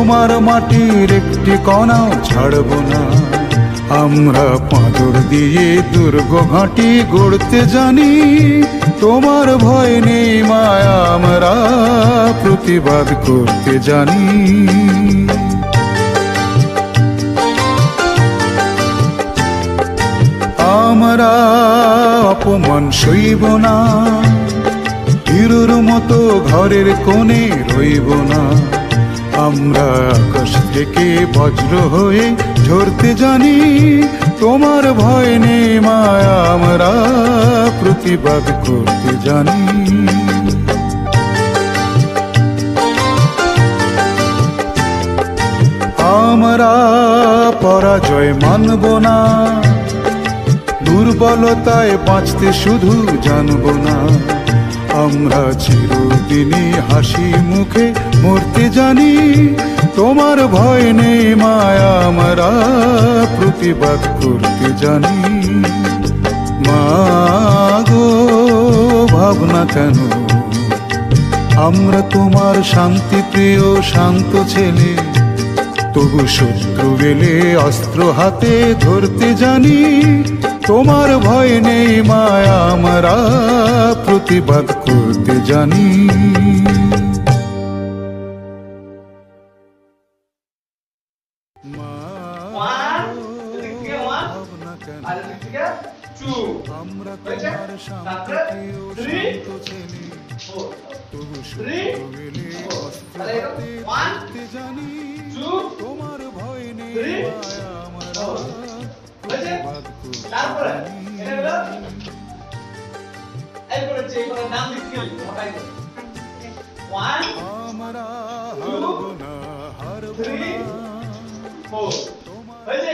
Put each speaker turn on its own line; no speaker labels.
তোমার মাটির একটি কণাও ছাড়ব না। আমরা পাঁদর দিয়ে দুর্গ ঘাঁটি গড়তে জানি। তোমার ভয় নেই মায়া, আমরা প্রতিবাদ করতে জানি। আমরা অপমান সইব না। হিরোর মতো ঘরের কোণে রইব না। আমরা আকাশ থেকে বজ্র হয়ে ঝরতে জানি, তোমার ভয় নেই মায়া, আমরা প্রতিবাদ করতে জানি। আমরা পরাজয় মানব না, দুর্বলতায় বাঁচতে শুধু জানব না। আমরা চিরদিনই হাসি মুখে মরতে জানি। তোমার ভয় নেই মায়া, আমরা প্রতিবাদ করতে জানি। মা গো, ভাবনা কেন? আমরা তোমার শান্তি প্রিয়, শান্ত ছেলে। তবু শত্রু এলে অস্ত্র হাতে ধরতে জানি। তোমার ভয় নেই মায়া, আমরা প্রতিবাদ করতে জানি তোমার শান্তি হাতে জানি তোমার ভয় নেই আমরা।
এই করে। নাম লিখতে গেলি মোটাই ওয়ান three,
না।
ফোর হয়েছে?